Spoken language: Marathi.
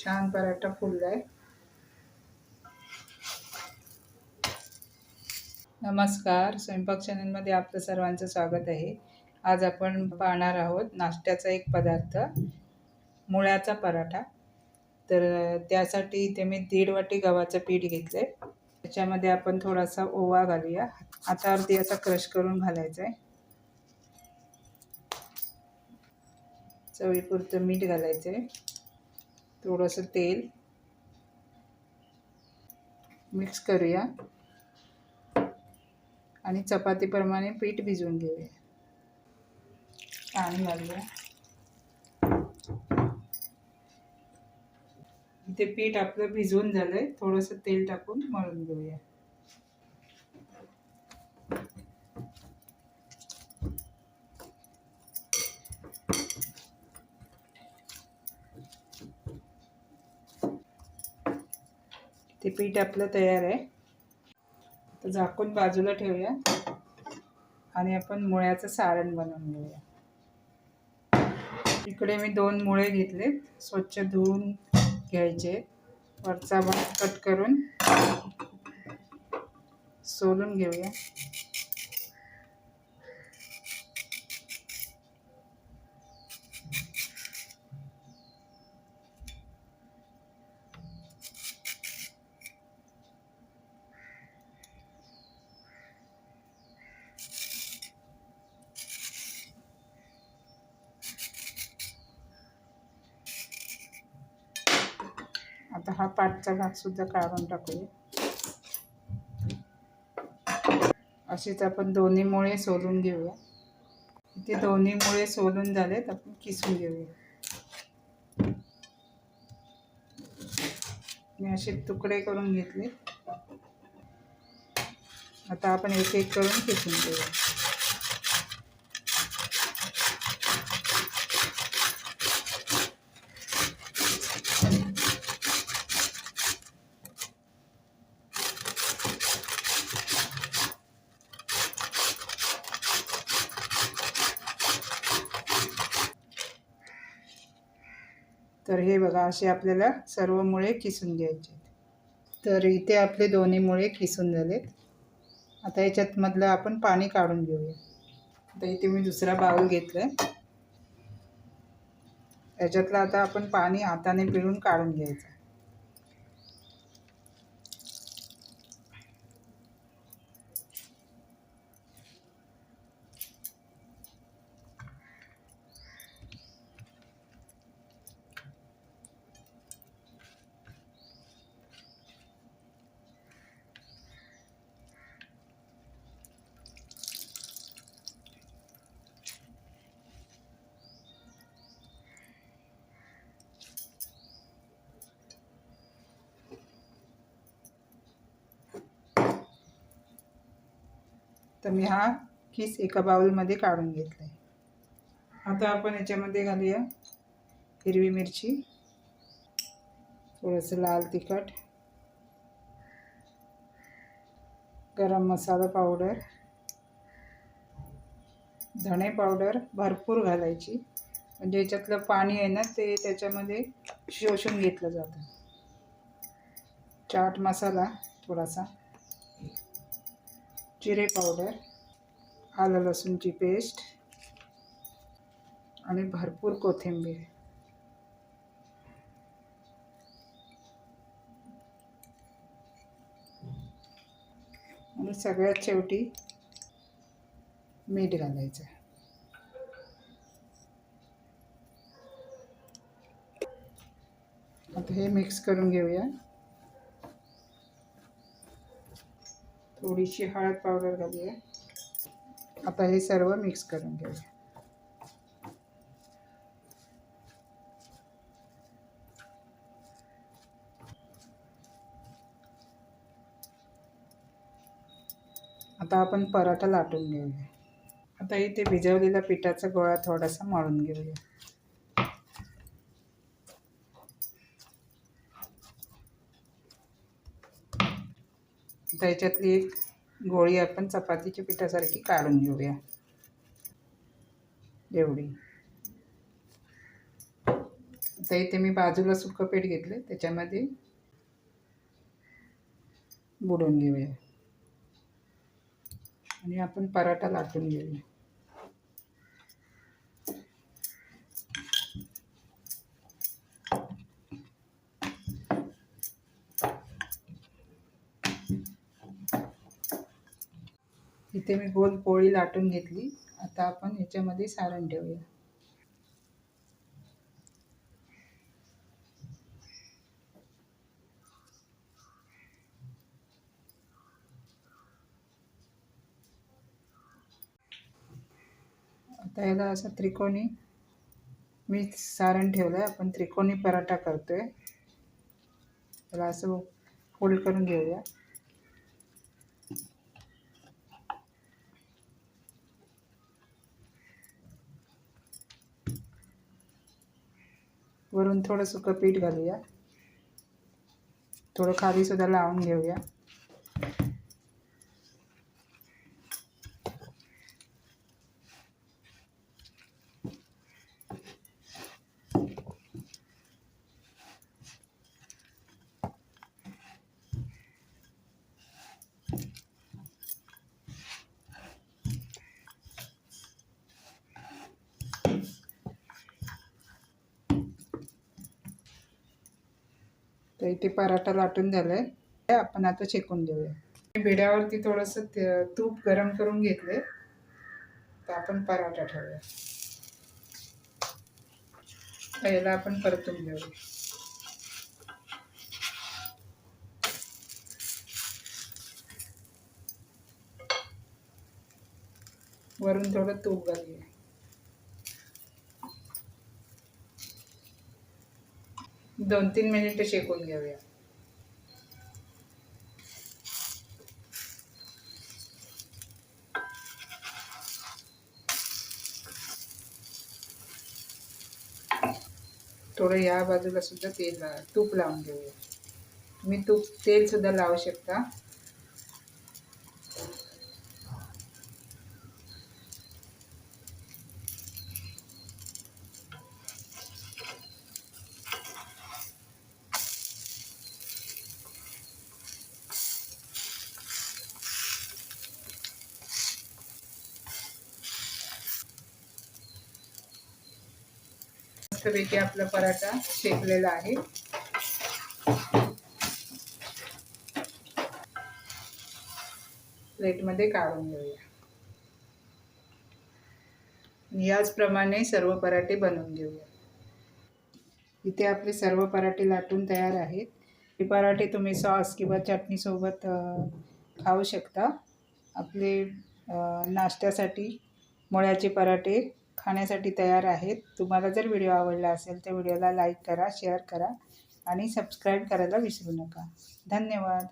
छान पराठा फुललाय. नमस्कार स्वयंपाक चॅनलमध्ये आपलं सर्वांचं स्वागत आहे. आज आपण पाहणार आहोत नाश्त्याचा एक पदार्थ मुळ्याचा पराठा. तर त्यासाठी इथे मी दीड वाटी गव्हाचं पीठ घेतलं आहे त्याच्यामध्ये आपण थोडासा ओवा घालूया. आता अर्धी असा क्रश करून घालायचा आहे चवीपुरतं मीठ घालायचं आहे थोडंसं तेल मिक्स करूया. आणि चपातीप्रमाणे पीठ भिजवून घेऊया. पाणी घालूया. इथे पीठ आपलं भिजवून झालंय. थोडंसं तेल टाकून मळून घेऊया. ते पीठ आपलं तयार आहे. तर झाकून बाजूला ठेवूया. आणि आपण मुळ्याचं सारण बनवून घेऊया. इकडे मी दोन मुळे घेतले स्वच्छ धुवून घ्यायचे. वरचा भाग कट करून सोलून घेऊया. आता हा पाठचा भाग सुद्धा काढून टाकूया. अशीच आपण दोन्ही मुळे सोलून घेऊया. इथे दोन्ही मुळे सोलून झालेत आपण किसून घेऊया. मी असे तुकडे करून घेतले. आता आपण एक एक करून किसून घेऊया. तर हे बघा असे आपल्याला सर्व मुळे किसून घ्यायचे तर इथे आपले दोन्ही मुळे किसून झालेत. आता याच्यात मधलं आपण पाणी काढून घेऊया. आता इथे मी दुसरा बाऊल घेतलाय. याच्यातलं आता आपण पाणी हाताने पिळून काढून घ्यायचं तर मी हा किस एका बाउलमध्ये काढून घेतला आहे आता आपण याच्यामध्ये घालूया हिरवी मिरची. थोडंसं लाल तिखट. गरम मसाला पावडर. धणे पावडर भरपूर घालायची. म्हणजे याच्यातलं पाणी आहे ना ते त्याच्यामध्ये शोषून घेतलं जातं. चाट मसाला थोडासा. जिरे पावडर आलं लसूणची पेस्ट आणि भरपूर कोथिंबीर. आणि सगळ्यात शेवटी मीठ घालायचं. आता हे मिक्स करून घेऊया. थोडीशी हळद पावडर घालूया. आता हे सर्व मिक्स करून घेऊया. आता आपण पराठा लाटून घेऊया. आता इथे भिजवलेल्या पिठाचा गोळा थोडासा मळून घेऊया. त्याच्यातली एक गोळी आपण चपातीच्या पिठासारखी काढून घेऊया. एवढी. आता इथे मी बाजूला सुकं पीठ घेतलं त्याच्यामध्ये बुडवून घेऊया. आणि आपण पराठा लाटून घेऊया. इथे मी गोल पोळी लाटून घेतली. आता आपण याच्यामध्ये सारण ठेवूया. आता याला असं त्रिकोणी मी सारण ठेवलं आहे आपण त्रिकोणी पराठा करतोय. त्याला असं फोल्ड करून घेऊया. वरून थोडं सुकं पीठ घालूया. थोडं खालीसुद्धा लावून घेऊया. तर इथे पराठा लाटून झालाय. आपण आता शेकून घेऊया भिड्यावरती थोडंसं तूप गरम करून घेतले तर आपण पराठा ठेवूया. पहिला आपण परतून घेऊया. वरून थोडं तूप घालूया. दोन तीन मिनिटं शेकून घेऊया. थोडं या बाजूला सुद्धा तेल तूप लावून घेऊया. तुम्ही तूप तेल सुद्धा लावू शकता. मस्तपैकी आपला पराठा शेकलेला आहे. प्लेटमध्ये काढून घेऊया. याचप्रमाणे सर्व पराठे बनवून घेऊया. इथे आपले सर्व पराठे लाटून तयार आहेत. हे पराठे तुम्ही सॉस किंवा चटणीसोबत खाऊ शकता. आपले नाश्त्यासाठी मुळ्याचे पराठे खाण्यासाठी तयार आहेत. तुम्हाला जर व्हिडिओ आवडला असेल तर व्हिडिओला लाईक करा शेअर करा आणि सबस्क्राईब करायला विसरू नका. धन्यवाद.